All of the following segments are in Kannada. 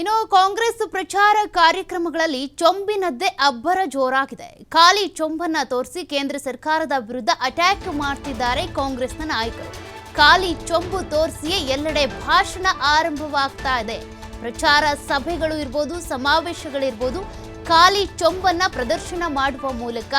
ಇನ್ನು ಕಾಂಗ್ರೆಸ್ ಪ್ರಚಾರ ಕಾರ್ಯಕ್ರಮಗಳಲ್ಲಿ ಚೊಂಬಿನದ್ದೇ ಅಬ್ಬರ ಜೋರಾಗಿದೆ. ಖಾಲಿ ಚೊಂಬನ್ನ ತೋರಿಸಿ ಕೇಂದ್ರ ಸರ್ಕಾರದ ವಿರುದ್ಧ ಅಟ್ಯಾಕ್ ಮಾಡ್ತಿದ್ದಾರೆ ಕಾಂಗ್ರೆಸ್ನ ನಾಯಕರು. ಖಾಲಿ ಚೊಂಬು ತೋರಿಸಿಯೇ ಎಲ್ಲೆಡೆ ಭಾಷಣ ಆರಂಭವಾಗ್ತಾ ಇದೆ. ಪ್ರಚಾರ ಸಭೆಗಳು ಇರ್ಬೋದು, ಸಮಾವೇಶಗಳಿರ್ಬೋದು, ಖಾಲಿ ಚೊಂಬನ್ನ ಪ್ರದರ್ಶನ ಮಾಡುವ ಮೂಲಕ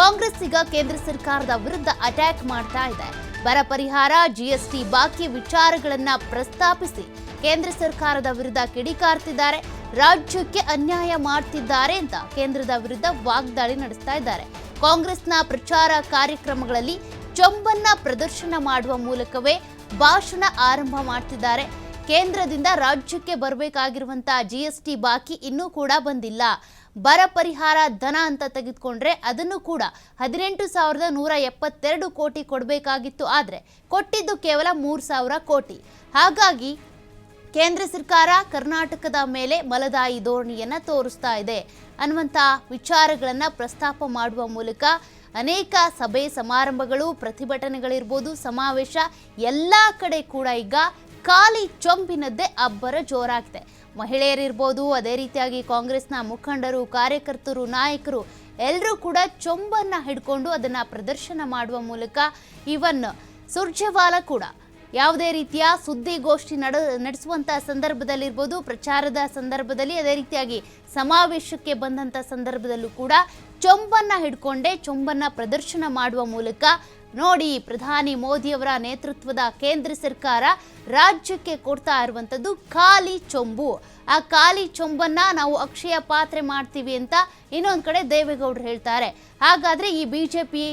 ಕಾಂಗ್ರೆಸ್ ಈಗ ಕೇಂದ್ರ ಸರ್ಕಾರದ ವಿರುದ್ಧ ಅಟ್ಯಾಕ್ ಮಾಡ್ತಾ ಇದೆ. ಬರ ಪರಿಹಾರ ಜಿಎಸ್ಟಿ ಬಾಕಿ ವಿಚಾರಗಳನ್ನು ಪ್ರಸ್ತಾಪಿಸಿ ಕೇಂದ್ರ ಸರ್ಕಾರದ ವಿರುದ್ಧ ಕಿಡಿಕಾರ್ತಿದ್ದಾರೆ. ರಾಜ್ಯಕ್ಕೆ ಅನ್ಯಾಯ ಮಾಡ್ತಿದ್ದಾರೆ ಅಂತ ಕೇಂದ್ರದ ವಿರುದ್ಧ ವಾಗ್ದಾಳಿ ನಡೆಸ್ತಾ ಇದ್ದಾರೆ. ಕಾಂಗ್ರೆಸ್ನ ಪ್ರಚಾರ ಕಾರ್ಯಕ್ರಮಗಳಲ್ಲಿ ಚೊಂಬನ್ನ ಪ್ರದರ್ಶನ ಮಾಡುವ ಮೂಲಕವೇ ಭಾಷಣ ಆರಂಭ ಮಾಡ್ತಿದ್ದಾರೆ. ಕೇಂದ್ರದಿಂದ ರಾಜ್ಯಕ್ಕೆ ಬರಬೇಕಾಗಿರುವಂತಹ ಜಿಎಸ್ಟಿ ಬಾಕಿ ಇನ್ನೂ ಕೂಡ ಬಂದಿಲ್ಲ. ಬರ ಪರಿಹಾರ ಧನ ಅಂತ ತೆಗೆದುಕೊಂಡ್ರೆ ಅದನ್ನು ಕೂಡ ಹದಿನೆಂಟು ಸಾವಿರದ ನೂರ ಎಪ್ಪತ್ತೆರಡು ಕೋಟಿ ಕೊಡಬೇಕಾಗಿತ್ತು. ಆದರೆ ಕೊಟ್ಟಿದ್ದು ಕೇವಲ ಮೂರು ಸಾವಿರ ಕೋಟಿ. ಹಾಗಾಗಿ ಕೇಂದ್ರ ಸರ್ಕಾರ ಕರ್ನಾಟಕದ ಮೇಲೆ ಮಲದಾಯಿ ಧೋರಣೆಯನ್ನು ತೋರಿಸ್ತಾ ಇದೆ. ಅನ್ನುವಂಥ ವಿಚಾರಗಳನ್ನು ಪ್ರಸ್ತಾಪ ಮಾಡುವ ಮೂಲಕ ಅನೇಕ ಸಭೆ ಸಮಾರಂಭಗಳು, ಪ್ರತಿಭಟನೆಗಳಿರ್ಬೋದು, ಸಮಾವೇಶ ಎಲ್ಲ ಕಡೆ ಕೂಡ ಈಗ ಖಾಲಿ ಚೊಂಬಿನದ್ದೇ ಅಬ್ಬರ ಜೋರಾಗಿದೆ ಮಹಿಳೆಯರಿರ್ಬೋದು, ಅದೇ ರೀತಿಯಾಗಿ ಕಾಂಗ್ರೆಸ್ನ ಮುಖಂಡರು, ಕಾರ್ಯಕರ್ತರು, ನಾಯಕರು ಎಲ್ಲರೂ ಕೂಡ ಚೊಂಬನ್ನ ಹಿಡ್ಕೊಂಡು ಅದನ್ನ ಪ್ರದರ್ಶನ ಮಾಡುವ ಮೂಲಕ ಇವನ್ ಸುರ್ಜೇವಾಲ ಕೂಡ ಯಾವುದೇ ರೀತಿಯ ಸುದ್ದಿಗೋಷ್ಠಿ ನಡ ನಡೆಸುವಂಥ ಸಂದರ್ಭದಲ್ಲಿರ್ಬೋದು, ಪ್ರಚಾರದ ಸಂದರ್ಭದಲ್ಲಿ ಅದೇ ರೀತಿಯಾಗಿ ಸಮಾವೇಶಕ್ಕೆ ಬಂದಂಥ ಸಂದರ್ಭದಲ್ಲೂ ಕೂಡ ಚೊಂಬನ್ನ ಹಿಡ್ಕೊಂಡೇ ಚೊಂಬನ್ನ ಪ್ರದರ್ಶನ ಮಾಡುವ ಮೂಲಕ ನೋಡಿ, ಪ್ರಧಾನಿ ಮೋದಿಯವರ ನೇತೃತ್ವದ ಕೇಂದ್ರ ಸರ್ಕಾರ ರಾಜ್ಯಕ್ಕೆ ಕೊಡ್ತಾ ಇರುವಂಥದ್ದು ಖಾಲಿ ಚೊಂಬು. ಆ ಖಾಲಿ ಚೊಂಬನ್ನ ನಾವು ಅಕ್ಷಯ ಪಾತ್ರೆ ಮಾಡ್ತೀವಿ ಅಂತ ಇನ್ನೊಂದು ಕಡೆ ದೇವೇಗೌಡರು ಹೇಳ್ತಾರೆ. ಹಾಗಾದರೆ ಈ B J P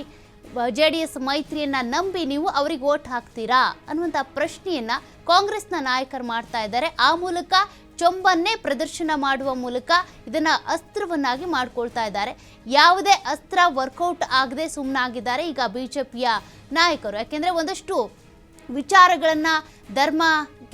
J D S ಮೈತ್ರಿಯನ್ನ ನಂಬಿ ನೀವು ಅವ್ರಿಗೆ ಓಟ್ ಹಾಕ್ತೀರಾ ಅನ್ನುವಂಥ ಪ್ರಶ್ನೆಯನ್ನ ಕಾಂಗ್ರೆಸ್ನ ನಾಯಕರು ಮಾಡ್ತಾ ಇದ್ದಾರೆ. ಆ ಮೂಲಕ ಚೊಂಬನ್ನೇ ಪ್ರದರ್ಶನ ಮಾಡುವ ಮೂಲಕ ಇದನ್ನು ಅಸ್ತ್ರವನ್ನಾಗಿ ಮಾಡ್ಕೊಳ್ತಾ ಇದ್ದಾರೆ. ಯಾವುದೇ ಅಸ್ತ್ರ ವರ್ಕೌಟ್ ಆಗದೆ ಸುಮ್ಮನಾಗಿದ್ದಾರೆ ಈಗ ಬಿಜೆಪಿಯ ನಾಯಕರು. ಯಾಕೆಂದರೆ ಒಂದಷ್ಟು ವಿಚಾರಗಳನ್ನ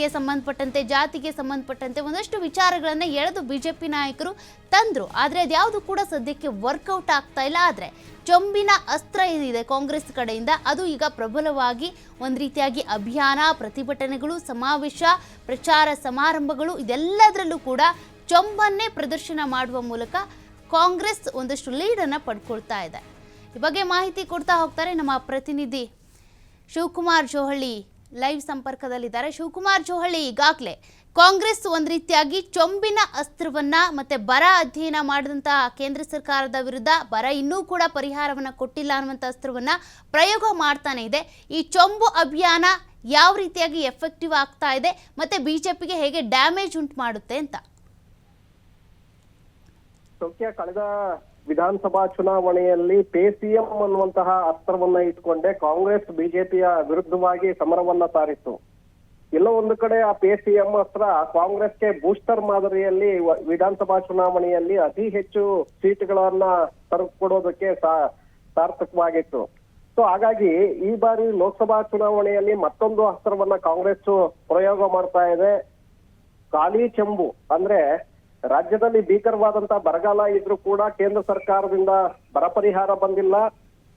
ಧರ್ಮಕ್ಕೆ ಸಂಬಂಧಪಟ್ಟಂತೆ, ಜಾತಿಗೆ ಸಂಬಂಧಪಟ್ಟಂತೆ ಒಂದಷ್ಟು ವಿಚಾರಗಳನ್ನು ಎಳೆದು ಬಿಜೆಪಿ ನಾಯಕರು ತಂದ್ರು. ಆದರೆ ಅದ್ಯಾವುದು ಕೂಡ ಸದ್ಯಕ್ಕೆ ವರ್ಕೌಟ್ ಆಗ್ತಾ ಇಲ್ಲ. ಆದರೆ ಚೊಂಬಿನ ಅಸ್ತ್ರ ಏನಿದೆ ಕಾಂಗ್ರೆಸ್ ಕಡೆಯಿಂದ, ಅದು ಈಗ ಪ್ರಬಲವಾಗಿ ಒಂದು ರೀತಿಯಾಗಿ ಅಭಿಯಾನ, ಪ್ರತಿಭಟನೆಗಳು, ಸಮಾವೇಶ, ಪ್ರಚಾರ ಸಮಾರಂಭಗಳು, ಇದೆಲ್ಲದರಲ್ಲೂ ಕೂಡ ಚೊಂಬನ್ನೇ ಪ್ರದರ್ಶನ ಮಾಡುವ ಮೂಲಕ ಕಾಂಗ್ರೆಸ್ ಒಂದಷ್ಟು ಲೀಡನ್ನು ಪಡ್ಕೊಳ್ತಾ ಇದೆ. ಈ ಬಗ್ಗೆ ಮಾಹಿತಿ ಕೊಡ್ತಾ ಹೋಗ್ತಾರೆ ನಮ್ಮ ಪ್ರತಿನಿಧಿ ಶಿವಕುಮಾರ್ ಜೋಹಳ್ಳಿ. ಲೈವ್ ಸಂಪರ್ಕದಲ್ಲಿದ್ದಾರೆ ಶಿವಕುಮಾರ್ ಜೋಹಳ್ಳಿ ಈಗಾಗಲೇ ಕಾಂಗ್ರೆಸ್ ಒಂದು ರೀತಿಯಾಗಿ ಚೊಂಬಿನ ಅಸ್ತ್ರವನ್ನ ಮತ್ತೆ ಬರ ಅಧ್ಯಯನ ಮಾಡಿದಂತಹ ಕೇಂದ್ರ ಸರ್ಕಾರದ ವಿರುದ್ಧ ಬರ ಇನ್ನೂ ಕೂಡ ಪರಿಹಾರವನ್ನ ಕೊಟ್ಟಿಲ್ಲ ಅನ್ನುವಂಥ ಅಸ್ತ್ರವನ್ನ ಪ್ರಯೋಗ ಮಾಡ್ತಾನೆ ಇದೆ. ಈ ಚೊಂಬು ಅಭಿಯಾನ ಯಾವ ರೀತಿಯಾಗಿ ಎಫೆಕ್ಟಿವ್ ಆಗ್ತಾ ಇದೆ ಮತ್ತೆ ಬಿಜೆಪಿಗೆ ಹೇಗೆ ಡ್ಯಾಮೇಜ್ ಉಂಟು ಮಾಡುತ್ತೆ ಅಂತ? ಕಳೆದ ವಿಧಾನಸಭಾ ಚುನಾವಣೆಯಲ್ಲಿ ಪೇಸಿಎಂ ಅನ್ನುವಂತಹ ಅಸ್ತ್ರವನ್ನ ಇಟ್ಕೊಂಡೆ ಕಾಂಗ್ರೆಸ್ ಬಿಜೆಪಿಯ ವಿರುದ್ಧವಾಗಿ ಸಮರವನ್ನ ಸಾರಿತ್ತು. ಎಲ್ಲೋ ಒಂದು ಕಡೆ ಆ ಪೇಸಿಎಂ ಅಸ್ತ್ರ ಕಾಂಗ್ರೆಸ್ಗೆ ಬೂಸ್ಟರ್ ಮಾದರಿಯಲ್ಲಿ ವಿಧಾನಸಭಾ ಚುನಾವಣೆಯಲ್ಲಿ ಅತಿ ಹೆಚ್ಚು ಸೀಟ್ಗಳನ್ನ ತರಕೊಡೋದಕ್ಕೆ ಸಾರ್ಥಕವಾಗಿತ್ತು. ಸೊ ಹಾಗಾಗಿ ಈ ಬಾರಿ ಲೋಕಸಭಾ ಚುನಾವಣೆಯಲ್ಲಿ ಮತ್ತೊಂದು ಅಸ್ತ್ರವನ್ನ ಕಾಂಗ್ರೆಸ್ ಪ್ರಯೋಗ ಮಾಡ್ತಾ ಇದೆ. ಖಾಲಿ ಚೆಂಬು ಅಂದ್ರೆ ರಾಜ್ಯದಲ್ಲಿ ಭೀಕರವಾದಂತಹ ಬರಗಾಲ ಇದ್ರೂ ಕೂಡ ಕೇಂದ್ರ ಸರ್ಕಾರದಿಂದ ಬರ ಪರಿಹಾರ ಬಂದಿಲ್ಲ.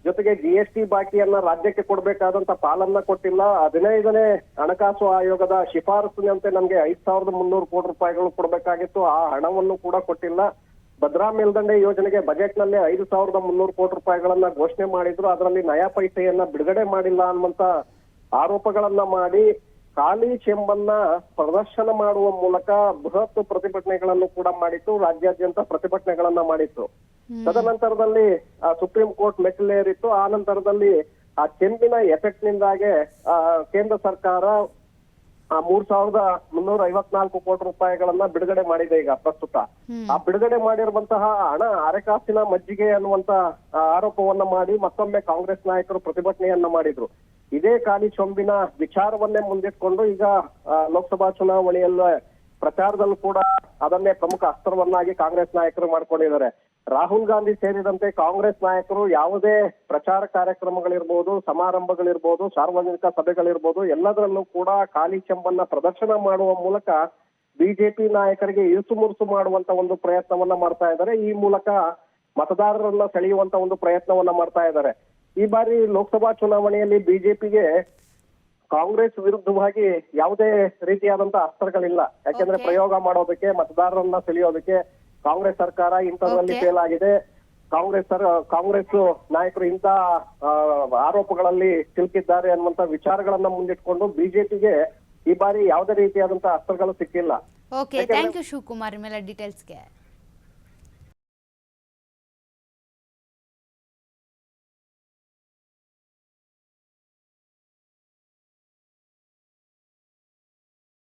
ಜೊತೆಗೆ ಜಿ ಎಸ್ ಟಿ ಬಾಕಿಯನ್ನ ರಾಜ್ಯಕ್ಕೆ ಕೊಡಬೇಕಾದಂತ ಪಾಲನ್ನ ಕೊಟ್ಟಿಲ್ಲ. ಹದಿನೈದನೇ ಹಣಕಾಸು ಆಯೋಗದ ಶಿಫಾರಸಿನಂತೆ ನಮ್ಗೆ ಐದ್ ಸಾವಿರದ ಮುನ್ನೂರು ಕೋಟಿ ರೂಪಾಯಿಗಳು ಕೊಡಬೇಕಾಗಿತ್ತು. ಆ ಹಣವನ್ನು ಕೂಡ ಕೊಟ್ಟಿಲ್ಲ. ಭದ್ರಾ ಮೇಲ್ದಂಡೆ ಯೋಜನೆಗೆ ಬಜೆಟ್ನಲ್ಲಿ ಐದು ಸಾವಿರದ ಮುನ್ನೂರು ಕೋಟಿ ರೂಪಾಯಿಗಳನ್ನ ಘೋಷಣೆ ಮಾಡಿದ್ರು. ಅದರಲ್ಲಿ ನಯಾ ಪೈಸೆಯನ್ನ ಬಿಡುಗಡೆ ಮಾಡಿಲ್ಲ ಅನ್ನುವಂತ ಆರೋಪಗಳನ್ನ ಮಾಡಿ ಖಾಲಿ ಚೆಂಬನ್ನ ಪ್ರದರ್ಶನ ಮಾಡುವ ಮೂಲಕ ಬೃಹತ್ ಪ್ರತಿಭಟನೆಗಳನ್ನು ಕೂಡ ಮಾಡಿತ್ತು ರಾಜ್ಯಾದ್ಯಂತ ಪ್ರತಿಭಟನೆಗಳನ್ನ ಮಾಡಿತ್ತು. ತದನಂತರದಲ್ಲಿ ಸುಪ್ರೀಂ ಕೋರ್ಟ್ ಮೆಟ್ಟಿಲೇರಿತ್ತು. ಆ ನಂತರದಲ್ಲಿ ಆ ಚೆಂಬಿನ ಎಫೆಕ್ಟ್ ನಿಂದಾಗೆ ಆ, ಕೇಂದ್ರ ಸರ್ಕಾರ ಆ ಮೂರ್ ಸಾವಿರದ ಮುನ್ನೂರ ಐವತ್ನಾಲ್ಕು ಕೋಟಿ ರೂಪಾಯಿಗಳನ್ನ ಬಿಡುಗಡೆ ಮಾಡಿದೆ ಈಗ ಪ್ರಸ್ತುತ. ಆ ಬಿಡುಗಡೆ ಮಾಡಿರುವಂತಹ ಹಣ ಅರೆಕಾಸಿನ ಮಜ್ಜಿಗೆ ಅನ್ನುವಂತ ಆರೋಪವನ್ನ ಮಾಡಿ ಮತ್ತೊಮ್ಮೆ ಕಾಂಗ್ರೆಸ್ ನಾಯಕರು ಪ್ರತಿಭಟನೆಯನ್ನ ಮಾಡಿದ್ರು. ಇದೇ ಖಾಲಿ ಚೊಂಬಿನ ವಿಚಾರವನ್ನೇ ಮುಂದಿಟ್ಕೊಂಡು ಈಗ ಲೋಕಸಭಾ ಚುನಾವಣೆಯಲ್ಲ ಪ್ರಚಾರದಲ್ಲೂ ಕೂಡ ಅದನ್ನೇ ಪ್ರಮುಖ ಅಸ್ತ್ರವನ್ನಾಗಿ ಕಾಂಗ್ರೆಸ್ ನಾಯಕರು ಮಾಡ್ಕೊಂಡಿದ್ದಾರೆ. ರಾಹುಲ್ ಗಾಂಧಿ ಸೇರಿದಂತೆ ಕಾಂಗ್ರೆಸ್ ನಾಯಕರು ಯಾವುದೇ ಪ್ರಚಾರ ಕಾರ್ಯಕ್ರಮಗಳಿರ್ಬೋದು, ಸಮಾರಂಭಗಳಿರ್ಬೋದು, ಸಾರ್ವಜನಿಕ ಸಭೆಗಳಿರ್ಬೋದು, ಎಲ್ಲದರಲ್ಲೂ ಕೂಡ ಖಾಲಿ ಚೆಂಬನ್ನ ಪ್ರದರ್ಶನ ಮಾಡುವ ಮೂಲಕ ಬಿಜೆಪಿ ನಾಯಕರಿಗೆ ಇರುಸು ಮುರುಸು ಮಾಡುವಂತ ಒಂದು ಪ್ರಯತ್ನವನ್ನ ಮಾಡ್ತಾ ಇದ್ದಾರೆ. ಈ ಮೂಲಕ ಮತದಾರರನ್ನ ಸೆಳೆಯುವಂತ ಒಂದು ಪ್ರಯತ್ನವನ್ನ ಮಾಡ್ತಾ ಇದ್ದಾರೆ. ಈ ಬಾರಿ ಲೋಕಸಭಾ ಚುನಾವಣೆಯಲ್ಲಿ ಬಿಜೆಪಿಗೆ ಕಾಂಗ್ರೆಸ್ ವಿರುದ್ಧವಾಗಿ ಯಾವುದೇ ರೀತಿಯಾದಂತಹ ಅಸ್ತ್ರಗಳಿಲ್ಲ. ಯಾಕೆಂದ್ರೆ ಪ್ರಯೋಗ ಮಾಡೋದಕ್ಕೆ ಮತದಾರರನ್ನ ಸೆಳೆಯೋದಕ್ಕೆ ಕಾಂಗ್ರೆಸ್ ಸರ್ಕಾರ ಇಂಥದ್ರಲ್ಲಿ. ಫೇಲ್ ಆಗಿದೆ. ಕಾಂಗ್ರೆಸ್ ಕಾಂಗ್ರೆಸ್ ನಾಯಕರು ಇಂಥ ಆರೋಪಗಳಲ್ಲಿ ಸಿಲುಕಿದ್ದಾರೆ ಅನ್ನುವಂತ ವಿಚಾರಗಳನ್ನ ಮುಂದಿಟ್ಕೊಂಡು ಬಿಜೆಪಿಗೆ ಈ ಬಾರಿ ಯಾವುದೇ ರೀತಿಯಾದಂತಹ ಅಸ್ತ್ರಗಳು ಸಿಕ್ಕಿಲ್ಲ. ಓಕೆ ಥ್ಯಾಂಕ್ ಯು ಶಿವಕುಮಾರ್ ಮೇಲೆ ಡೀಟೇಲ್ಸ್ಗೆ